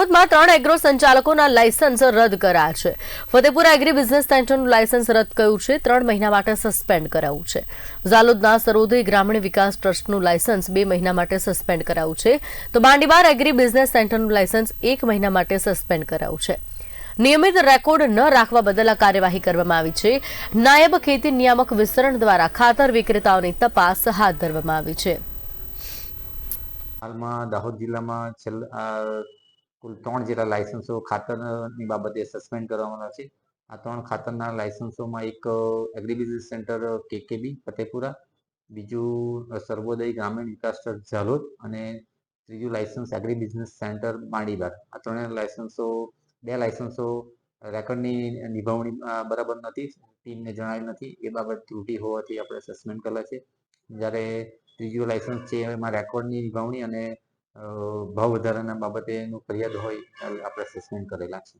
દાહોદમાં ત્રણ agro સંચાલકોના licence રદ કરાયા છે. ફતેપુરા એગ્રી બિઝનેસ સેન્ટરનું લાયસન્સ રદ કર્યું છે. ત્રણ મહિના માટે સસ્પેન્ડ કરાયું છે. ઝાલોદના સરોદય ગ્રામીણ વિકાસ ટ્રસ્ટનું લાયસન્સ બે મહિના માટે સસ્પેન્ડ કરાયું છે. તો બાંડીબાર એગ્રી બિઝનેસ સેન્ટરનું લાયસન્સ એક મહિના માટે સસ્પેન્ડ કરાયું છે. નિયમિત રેકોર્ડ ન રાખવા બદલ આ કાર્યવાહી કરવામાં આવી છે. નાયબ ખેતી નિયામક વિસ્તરણ દ્વારા ખાતર વિક્રેતાઓની તપાસ હાથ ધરવામાં આવી છે. હાલમાં દાહોદ જિલ્લામાં છેલ્લા કુલ ત્રણ જેટલા લાયસન્સો ખાતરની બાબતે સસ્પેન્ડ કરવામાં છે. આ ત્રણ ખાતરના લાયસન્સોમાં એક એગ્રીબિઝનેસ સેન્ટર કેકેબી, ફતેપુરા, બીજું સર્વોદય ગ્રામીણ વિકાસ ટ્રસ્ટ ઝાલોદ અને ત્રીજું license agri business center Mandibar આ ત્રણેય લાયસન્સો, બે લાયસન્સો રેકોર્ડની નિભાવણી બરાબર નથી. ટીમને જણાવી નથી. એ બાબત ત્રુટી હોવાથી આપણે સસ્પેન્ડ કરેલા છે. જ્યારે ત્રીજું લાયસન્સ છે એમાં રેકોર્ડની નિભાવણી અને ભાવ વધારાના બાબતે એનું ફરિયાદ હોય આપણે સસ્પેન્ડ કરેલા છે.